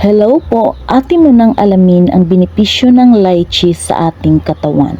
Hello po, atin mo nang alamin ang benepisyo ng lychee sa ating katawan.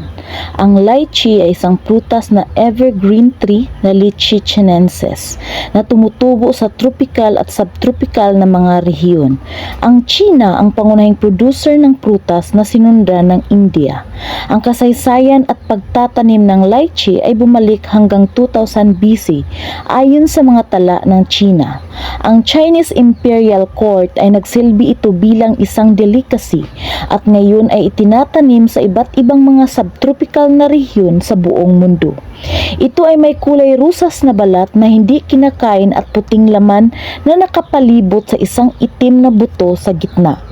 Ang lychee ay isang prutas na evergreen tree na Lychee chinensis na tumutubo sa tropical at subtropical na mga rehiyon. Ang China ang pangunahing producer ng prutas na sinundan ng India. Ang kasaysayan at pagtatanim ng lychee ay bumalik hanggang 2000 BC ayon sa mga tala ng China. Ang Chinese Imperial Court ay nagsilbi ito bilang isang delicacy at ngayon ay itinatanim sa iba't ibang mga subtropical na rehiyon sa buong mundo. Ito ay may kulay rusas na balat na hindi kinakain at puting laman na nakapalibot sa isang itim na buto sa gitna.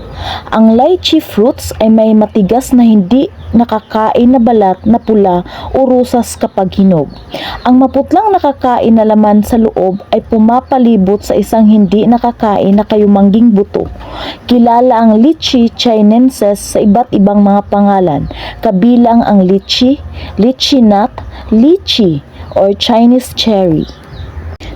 Ang lychee fruits ay may matigas na hindi nakakain na balat na pula o rusas kapag hinog. Ang maputlang nakakain na laman sa loob ay pumapalibot sa isang hindi nakakain na kayumangging buto. Kilala ang lychee chinensis sa iba't ibang mga pangalan, kabilang ang lychee, lychee nut, lychee, or Chinese cherry.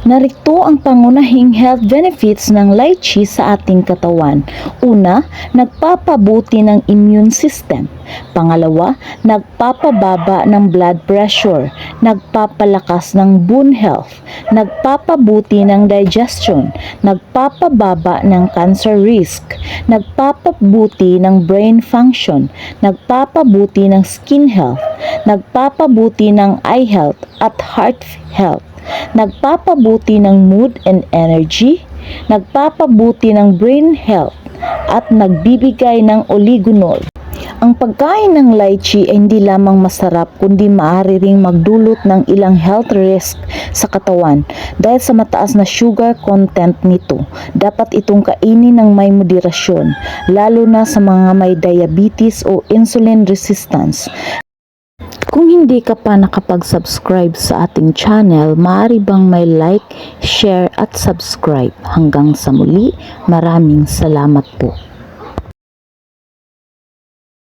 Narito ang pangunahing health benefits ng lychee sa ating katawan. Una, nagpapabuti ng immune system. Pangalawa, nagpapababa ng blood pressure, nagpapalakas ng bone health, nagpapabuti ng digestion, nagpapababa ng cancer risk, nagpapabuti ng brain function, nagpapabuti ng skin health, nagpapabuti ng eye health at heart health nagpapabuti ng mood and energy, nagpapabuti ng brain health, at nagbibigay ng oligonol. Ang pagkain ng lychee ay hindi lamang masarap kundi maaari ring magdulot ng ilang health risk sa katawan dahil sa mataas na sugar content nito. Dapat itong kainin ng may moderasyon lalo na sa mga may diabetes o insulin resistance. Kung hindi ka pa nakapag-subscribe sa ating channel, maaari bang may like, share at subscribe. Hanggang sa muli, maraming salamat po.